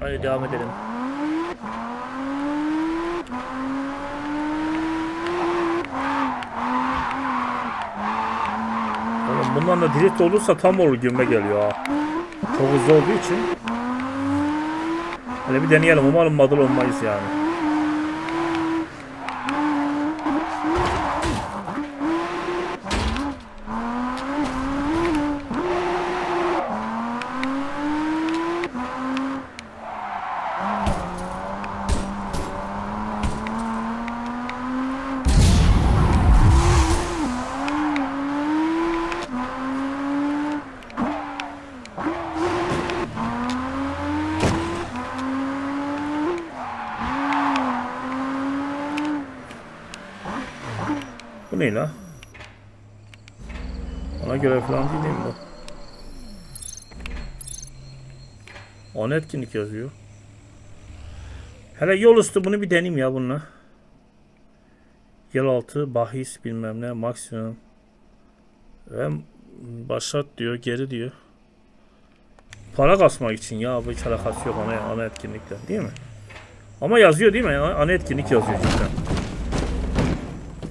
Hadi devam edelim. Oğlum bundan da direkt olursa tam olur gülme geliyor ha. Çok hızlı olduğu için. Hele bir deneyelim. Umarım madıl olmayız yani. Bu ne la? Ona göre falan değil mi bu? Ana etkinlik yazıyor. Hele yol üstü bunu bir deneyim ya bununla. Yol altı bahis bilmem ne maksimum. Ve başlat diyor geri diyor. Para kasmak için ya bu hiç alakası yok ana, ana etkinlikle değil mi? Ama yazıyor değil mi? Ana etkinlik yazıyor cidden.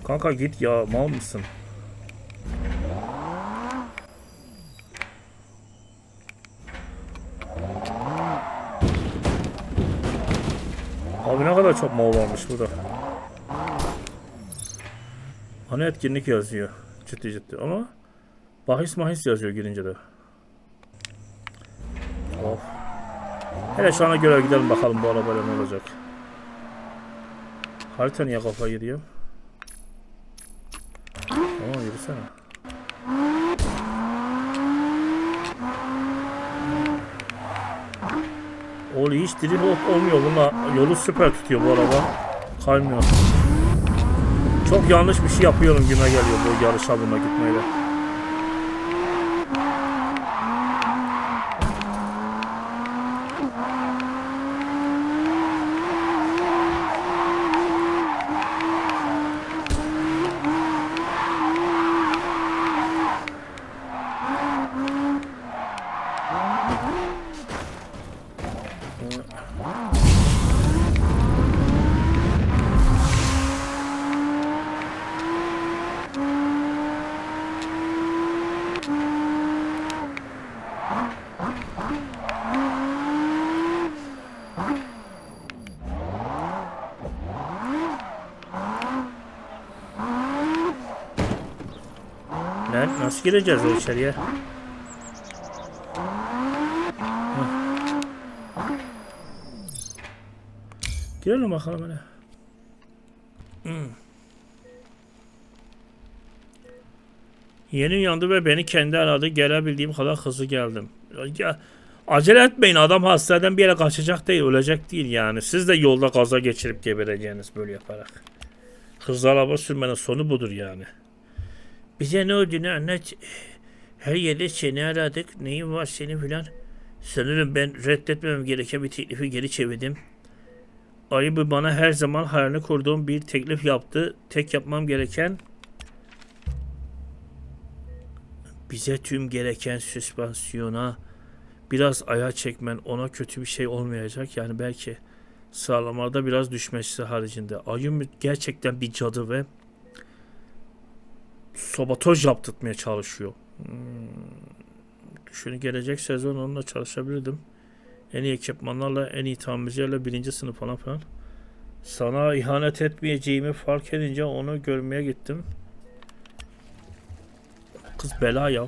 Kanka git ya mal mısın? Kadar çok mal varmış burada. Hani etkinlik yazıyor. Ciddi ciddi ama bahis mahis yazıyor girince de. Of. Hele şu ana göre gidelim bakalım bu arabayla ne olacak. Harita niye kafa gidiyor? Aa yürüsene. Oğlum hiç ol- olmuyor bunda. Yolu süper tutuyor bu araba. Kaymıyor. Çok yanlış bir şey yapıyorum güme geliyor bu yarışa buna gitmeyle. Ne, nasıl gireceğiz o içeriye? Girelim bakalım hele. Hmm. Yeni uyandı ve beni kendi aradı. Gelebildiğim kadar hızlı geldim. Ya, acele etmeyin adam hastaneden bir yere kaçacak değil, ölecek değil yani. Siz de yolda kaza geçirip gebereceğiniz böyle yaparak. Hızlı araba sürmenin sonu budur yani. Bize ne olduğunu anlat. Her yerde seni aradık. Neyin var senin filan. Sanırım ben reddetmemem gereken bir teklifi geri çevirdim. Ayıbı bana her zaman hayalini kurduğum bir teklif yaptı. Tek yapmam gereken bize tüm gereken süspansiyona biraz ayağa çekmen ona kötü bir şey olmayacak. Yani belki sağlamada biraz düşmesi haricinde. Ayım gerçekten bir cadı ve sabotaj yaptırtmaya çalışıyor. Hmm. Düşünün gelecek sezon onunla çalışabilirdim. En iyi ekipmanlarla, en iyi tamircilerle birinci sınıf falan falan. Sana ihanet etmeyeceğimi fark edince onu görmeye gittim. Kız bela ya.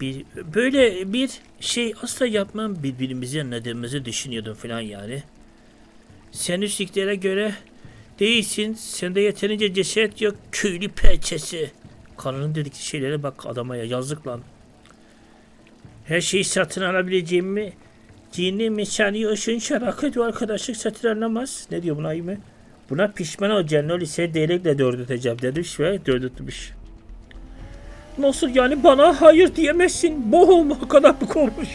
Bir, böyle bir şey asla yapmam birbirimizi anladığımızı düşünüyordum falan yani. Sen üstlüklere göre Değilsin. Sende yeterince cesaret yok. Köylü pençesi. Karının dedikleri şeylere bak adama ya. Yazık lan. Her şeyi satın alabileceğimi Cini misani ışın şarakat ve arkadaşlık satın alamaz. Ne diyor buna iyi mi? Buna pişman olacaksın. Öyleyse değnekle dördüteceğim demiş ve dördütmüş. Nasıl yani bana hayır diyemezsin. Boğulma kadar mı konmuş?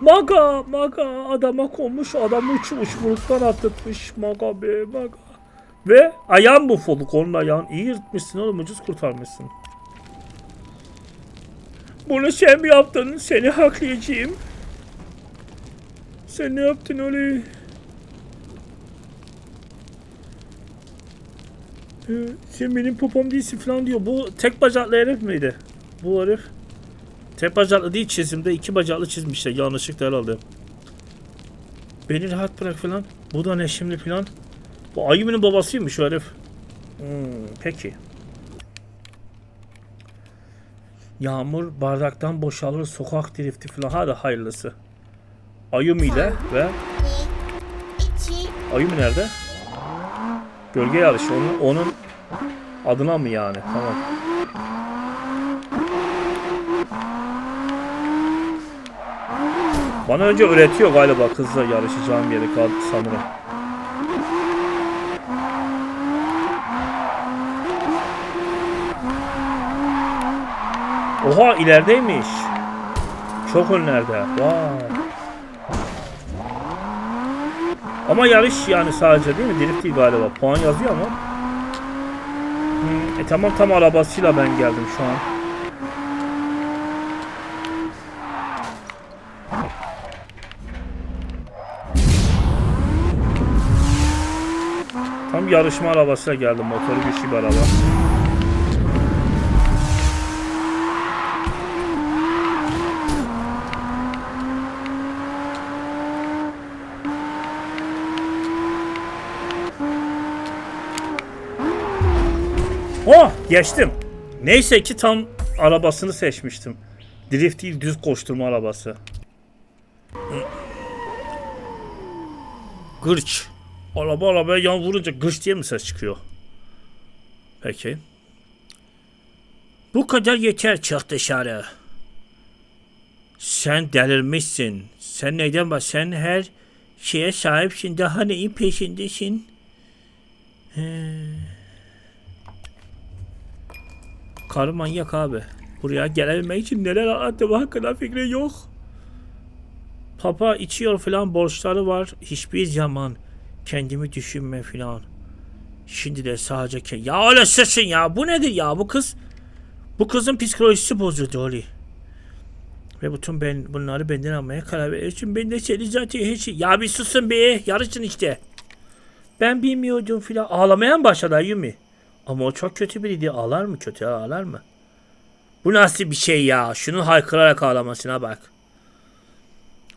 Maga, maga adama konmuş, adamı uçmuş, buluttan attırtmış. Maga be, maga. Ve ayağın bu foluk, onun ayağın. iyi yırtmışsın oğlum, ucuz kurtarmışsın. Bunu sen mi yaptın? Seni haklayacağım. Sen ne yaptın öyle? Ee, sen benim popom değilsin falan diyor. Bu tek bacaklı herif miydi? Bu herif. Tek bacaklı değil çizimde iki bacaklı çizmişler yanlışlıkla herhalde. Beni rahat bırak falan. Bu da ne şimdi falan. Bu Ayumi'nin babasıymış şu herif. Hmm, peki. Yağmur bardaktan boşalır sokak drifti falan. Hadi hayırlısı. Ayumi ile ve. Ayumi nerede? Gölge yarışı onun, onun adına mı yani? Tamam. Bana önce öğretiyor galiba kızla yarışacağım yeri kaldı sanırım. Oha ilerideymiş. Çok önlerde. Vay. Ama yarış yani sadece değil mi? Drift değil galiba. Puan yazıyor ama. Hmm, e tamam tam arabasıyla ben geldim şu an. Yarışma arabasıyla geldim. Motoru güçlü bir araba. Oh geçtim. Neyse ki tam arabasını seçmiştim. Drift değil düz koşturma arabası. Gırç. Araba arabaya yan vurunca gırç diye mi ses çıkıyor? Peki. Bu kadar yeter çık dışarı. Sen delirmişsin. Sen neyden bak? Sen her şeye sahipsin. Daha neyin peşindesin? He. Karı manyak abi. Buraya gelebilmek için neler anlattım hakkında fikri yok. Papa içiyor falan borçları var. Hiçbir zaman kendimi düşünme falan. Şimdi de sadece ke ya öyle sıçın ya. Bu nedir ya bu kız? Bu kızın psikolojisi bozuldu Oli. Ve bütün ben bunları benden almaya karar için ben de seni zaten hiç... Ya bir susun be. Yarışın işte. Ben bilmiyordum filan. Ağlamaya mı başladı Yumi? Ama o çok kötü biriydi. Ağlar mı kötü ağlar mı? Bu nasıl bir şey ya? Şunun haykırarak ağlamasına bak.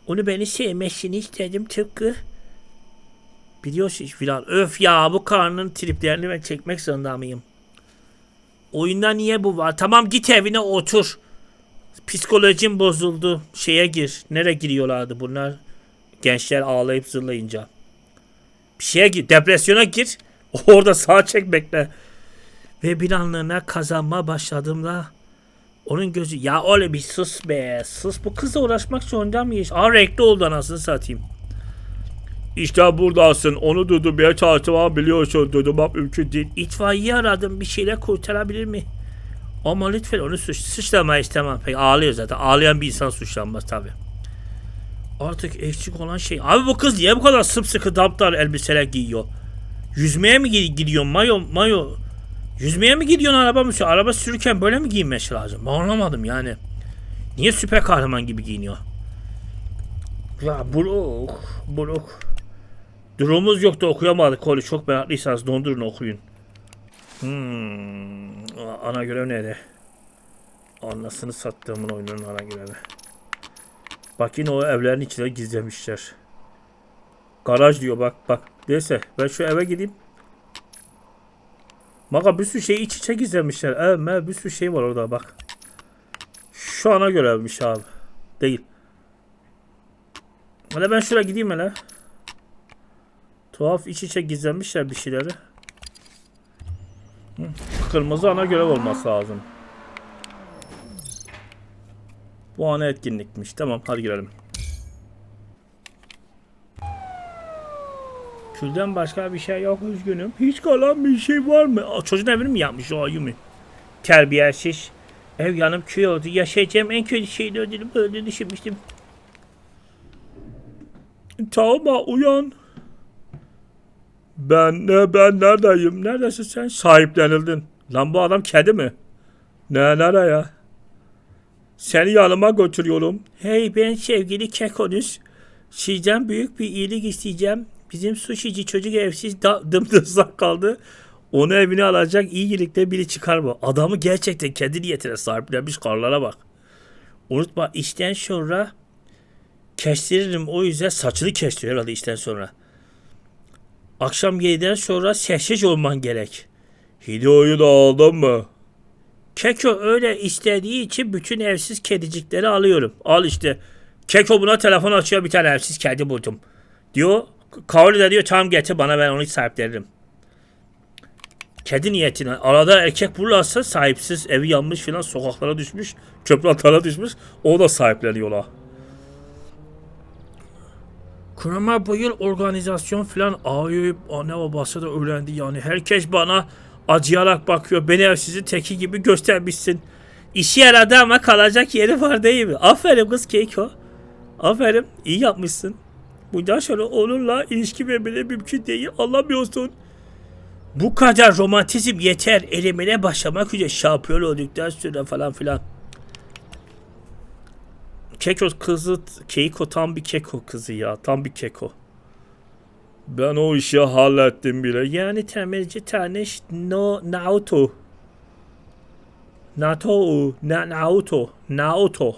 Onu beni sevmesini istedim tıpkı. Biliyorsun filan. Öf ya bu karnın triplerini ben çekmek zorunda mıyım? Oyunda niye bu var? Tamam git evine otur. Psikolojim bozuldu. Şeye gir. Nereye giriyorlardı bunlar? Gençler ağlayıp zırlayınca. Bir şeye gir. Depresyona gir. Orada sağ çek bekle. Ve bir anlığına kazanma başladığımda onun gözü ya öyle bir sus be sus bu kızla uğraşmak zorunda mıyız? Aa renkli oldu anasını satayım. İşte buradasın onu durdurmaya çalıştım biliyorsun durdurmak mümkün değil. İtfaiye aradım bir şeyler kurtarabilir mi? Ama lütfen onu suç, suçlama istemem. Peki ağlıyor zaten. Ağlayan bir insan suçlanmaz tabi. Artık eksik olan şey. Abi bu kız niye bu kadar sımsıkı daptar elbiseler giyiyor? Yüzmeye mi gi- gidiyorsun mayo mayo? Yüzmeye mi gidiyorsun araba mı? Araba sürürken böyle mi giyinmesi lazım? Ben anlamadım yani. Niye süper kahraman gibi giyiniyor? Ya Buruk, Buruk. Durumumuz yoktu okuyamadık Koli. Çok meraklıysanız dondurun okuyun. Hmm, ana görev nerede? Anasını sattığımın oyunun ana görevi. Bak yine o evlerin içine gizlemişler. Garaj diyor bak bak. Neyse ben şu eve gideyim. Maka bir sürü şey iç içe gizlemişler. Evet me- bir sürü şey var orada bak. Şu ana görevmiş abi. Değil. Hele ben şuraya gideyim hele. Tuhaf iç içe gizlemişler bir şeyleri. Hı, Kırmızı ana görev olması lazım. Bu ana etkinlikmiş. Tamam hadi girelim. Külden başka bir şey yok üzgünüm. Hiç kalan bir şey var mı? Aa, çocuğun evini mi yapmış o Ayumi? Terbiyesiz. Ev yanım köy oldu. Yaşayacağım en kötü şeydi ödülü böyle düşünmüştüm. Tamam ha, uyan. Ben ne ben neredeyim? Neredesin sen? Sahiplenildin. Lan bu adam kedi mi? Ne nereye? Seni yanıma götürüyorum. Hey ben sevgili Kekonus. Sizden büyük bir iyilik isteyeceğim. Bizim sushici çocuk evsiz dımdızlak kaldı. Onu evine alacak iyilikle biri çıkar mı? Adamı gerçekten kendi niyetine sahiplenmiş karlara bak. Unutma işten sonra kestiririm o yüzden saçını kestiriyor herhalde işten sonra. Akşam 7'den sonra sessiz olman gerek. Hido'yu da aldın mı? Keko öyle istediği için bütün evsiz kedicikleri alıyorum. Al işte. Keko buna telefon açıyor bir tane evsiz kedi buldum. Diyor. Kavli de diyor tamam getir bana ben onu sahiplenirim. Kedi niyetine. Arada erkek bulursa sahipsiz evi yanmış filan sokaklara düşmüş. Çöplatlara düşmüş. O da sahipleniyorlar. Kurama bu yıl organizasyon filan ağlayıp anne babası da öğrendi yani. Herkes bana acıyarak bakıyor. Beni evsizin teki gibi göstermişsin. İşi yaradı ama kalacak yeri var değil mi? Aferin kız Keiko. Aferin. iyi yapmışsın. Bundan sonra onunla ilişki vermene mümkün değil. Anlamıyorsun. Bu kadar romantizm yeter. Elemine başlamak üzere şampiyon olduktan sonra falan filan. Keko kızı, Keiko tam bir Keko kızı ya. Tam bir Keko. Ben o işi hallettim bile. Yani temelci tane ş- no Naoto. Nato, na, Naoto, Naoto.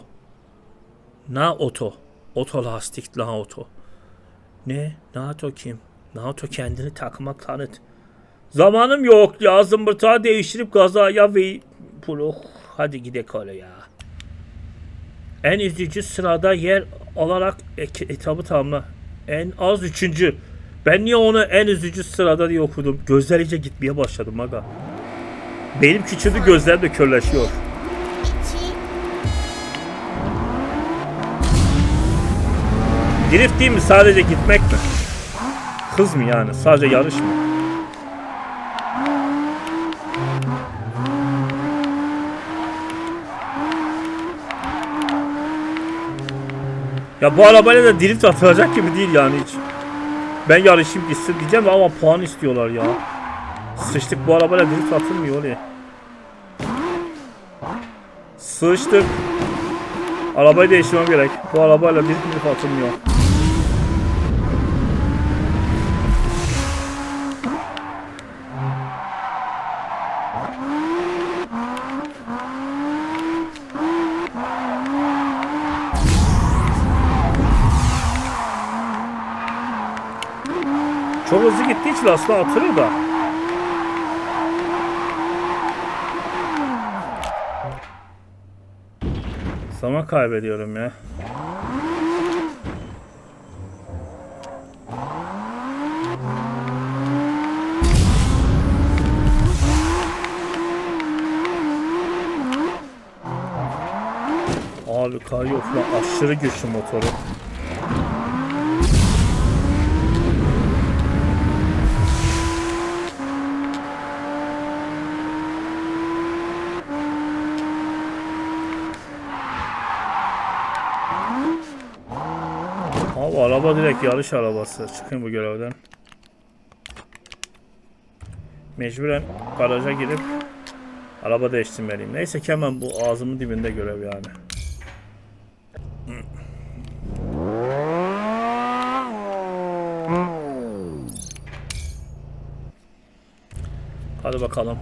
Naoto. Otolastik Naoto. Ne? Naoto kim? Naoto kendini takıma kanıt. Zamanım yok ya. Zımbırtağı değiştirip gazaya ve... Puluk. Hadi gidelim öyle ya. En üzücü sırada yer alarak etabı tamamla. En az üçüncü. Ben niye onu en üzücü sırada diye okudum. Gözler iyice gitmeye başladım aga. Benim küçüldü gözlerim de körleşiyor. Drift değil mi sadece gitmek mi? Hız mı yani sadece yarış mı? Ya bu arabayla da drift atılacak gibi değil yani hiç. Ben yarışayım gitsin diyeceğim ama puan istiyorlar ya. Sıçtık bu arabayla drift atılmıyor oraya. Sıçtık. Arabayı değiştirmem gerek. Bu arabayla drift atılmıyor. Aslında atılır da. Zaman kaybediyorum ya. Abi kayıyor falan aşırı güçlü motoru. Abi araba direkt yarış arabası. Çıkın bu görevden. Mecburen garaja girip araba değiştirmeliyim. Neyse ki hemen bu ağzımın dibinde görev yani. Hadi bakalım.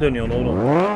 Dönüyorsun oğlum?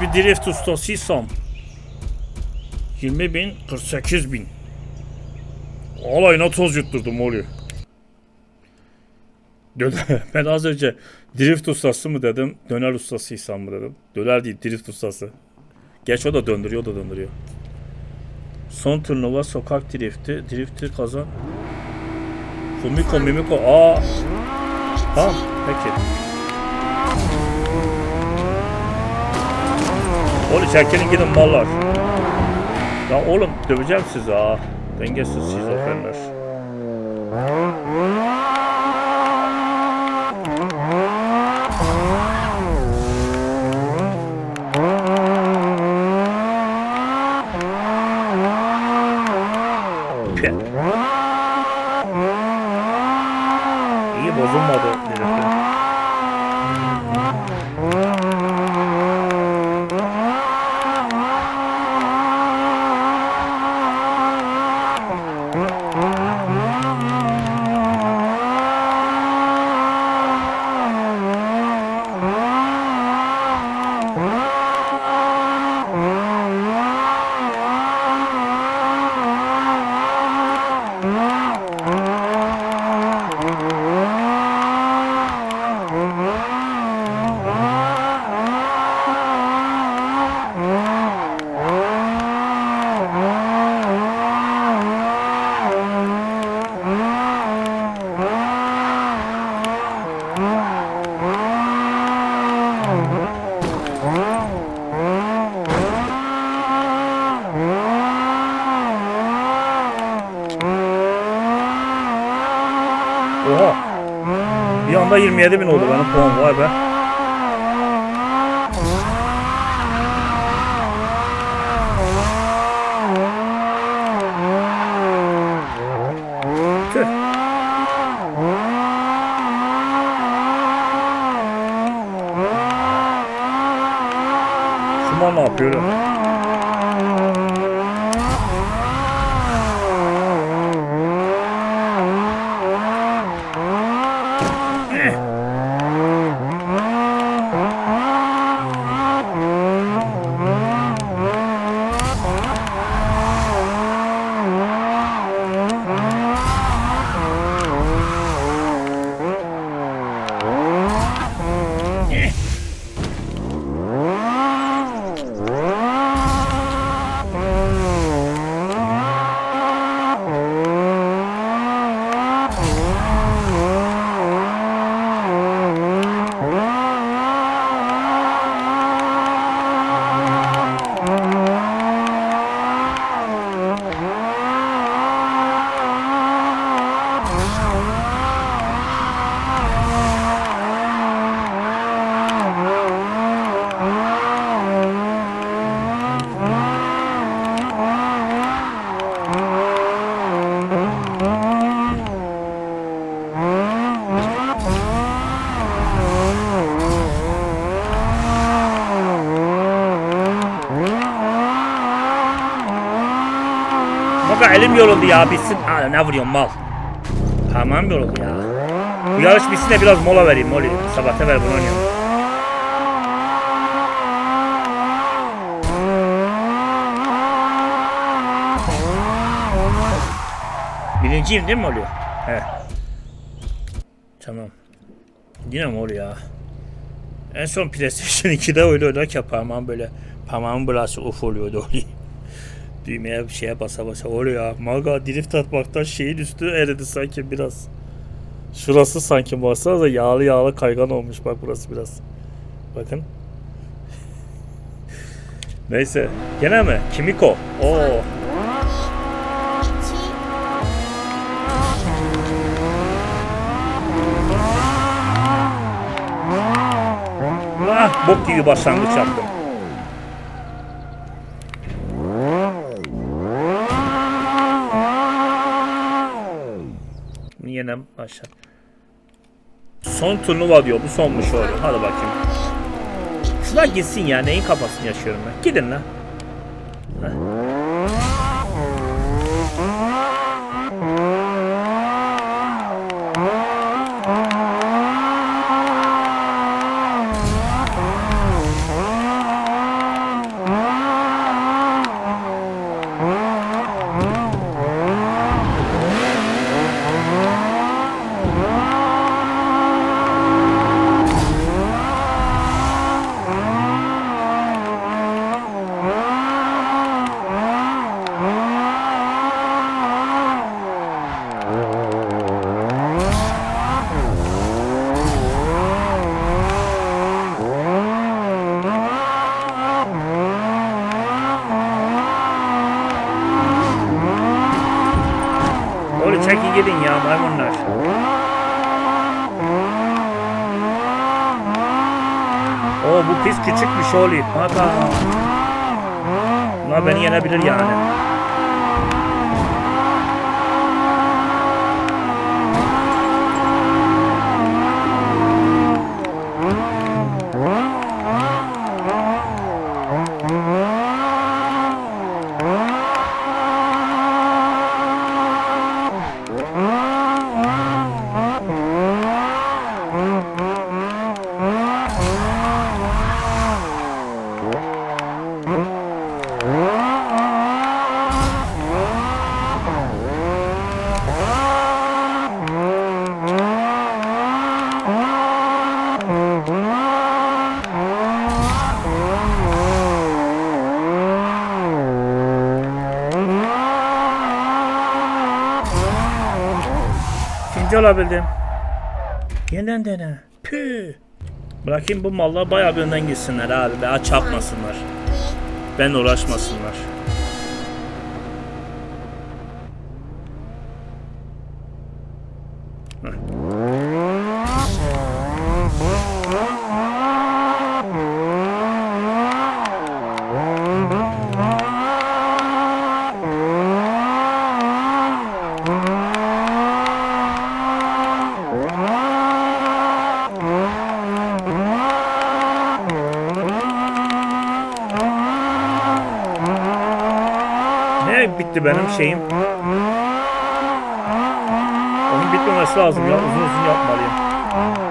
Bir drift ustasıysam. 20 bin, 48 bin. Alayına toz yutturdum oluyor. Ben az önce drift ustası mı dedim, döner ustasıysam mı dedim. Döner değil, drift ustası. Geç o da döndürüyor, o da döndürüyor. Son turnuva sokak drifti, drifti kazan. Fumiko, Mimiko, aa. Tamam, peki. Oğlum çekilin gidin mallar. Ya oğlum döveceğim sizi ha. Dengesiz şizofrenler. Püh. İyi bozulmadı herifler. Oha. Bir anda 27 bin oldu benim puan vay be. Parmağım yoruldu ya bitsin. Aa, ne vuruyorsun mal? Parmağım yoruldu ya. Bu yarış bitsin de biraz mola vereyim mola. Sabahta ver bunu oynayalım. Birinciyim değil mi oluyor? He. Tamam. Yine mi ya? En son PlayStation 2'de öyle oynarken parmağım böyle parmağımın burası uf oluyordu oluyor. Düğmeye bir şeye basa basa oluyor. Maga drift atmaktan şeyin üstü eridi sanki biraz. Şurası sanki baksanıza yağlı yağlı kaygan olmuş bak burası biraz. Bakın. Neyse. Gene mi? Kimiko. Oo. Ah, bok gibi başlangıç yaptım. Yine başla. Son turnuva diyor. Bu sonmuş oluyor. Hadi bakayım. Şuna gitsin ya. Neyin kafasını yaşıyorum ben. Gidin lan. Heh. Oğlum çekin gidin ya maymunlar. Oo bu pis küçükmüş oğlum. Hata. Bunlar beni yenebilir yani. İkinci olabildim. Yeniden dene. Püh. Bırakayım bu mallar bayağı bir önden gitsinler abi. Daha çarpmasınlar. Ben uğraşmasınlar. Heh. Ne bitti benim şeyim? Onun bitmemesi lazım ya. Uzun uzun yapmalıyım.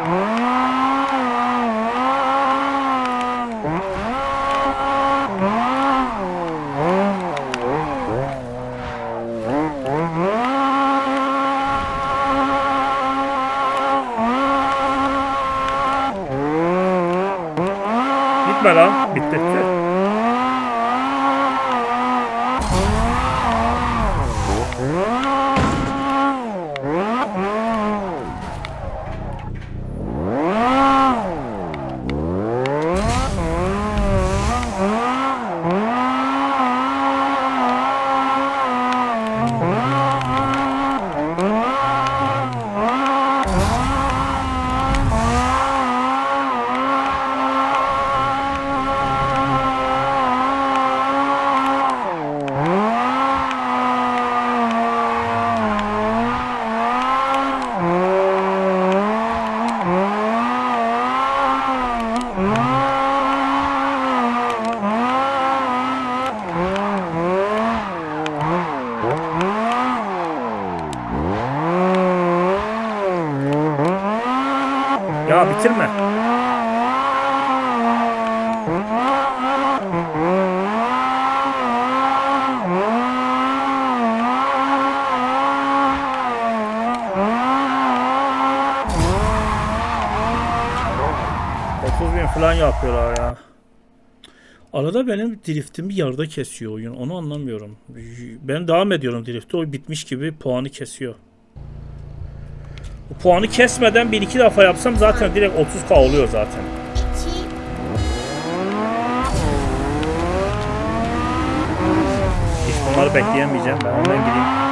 Arada benim driftimi yarıda kesiyor oyun. Onu anlamıyorum. Ben devam ediyorum drifte. O bitmiş gibi puanı kesiyor. Puanı kesmeden bir iki defa yapsam zaten direkt 30k oluyor zaten. Hiç bunları bekleyemeyeceğim. Ben hemen gideyim.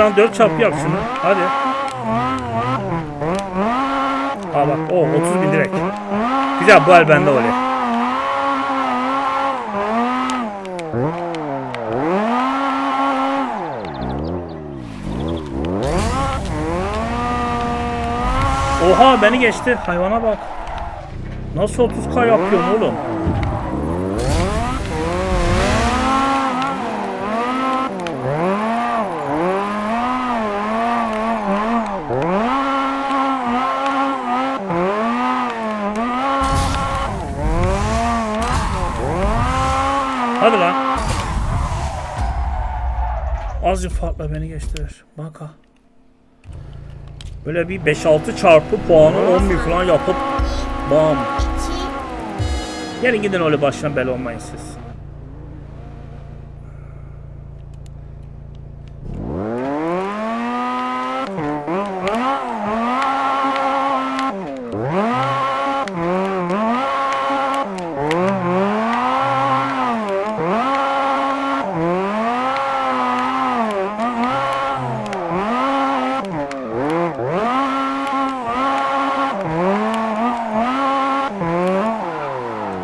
Lan 4 çarpı yap şunu. Hadi. Aa bak o 30 bin direkt. Güzel bu el bende öyle. Oha beni geçti. Hayvana bak. Nasıl 30k yapıyorsun oğlum? Hadi lan. Azıcık farkla beni geçtiler. Bak ha. Böyle bir 5-6 çarpı puanı 10 bin falan yapıp bam. Gelin gidin öyle baştan bel olmayın siz.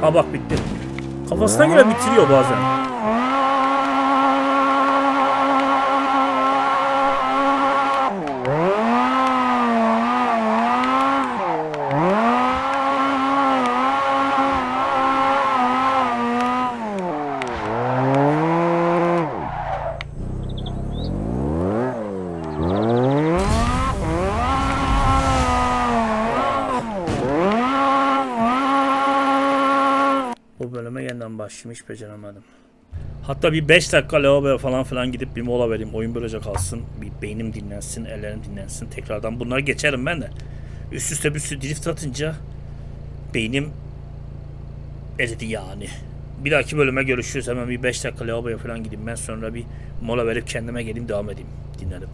Ha bak bitti. Kafasına göre bitiriyor bazen. Başlayayım hiç beceremedim. Hatta bir 5 dakika lavaboya falan filan gidip bir mola vereyim. Oyun böylece kalsın. Bir beynim dinlensin, ellerim dinlensin. Tekrardan bunları geçerim ben de. Üst üste bir sürü drift atınca beynim eridi yani. Bir dahaki bölüme görüşürüz. Hemen bir 5 dakika lavaboya falan gideyim. Ben sonra bir mola verip kendime geleyim devam edeyim. Dinlenip.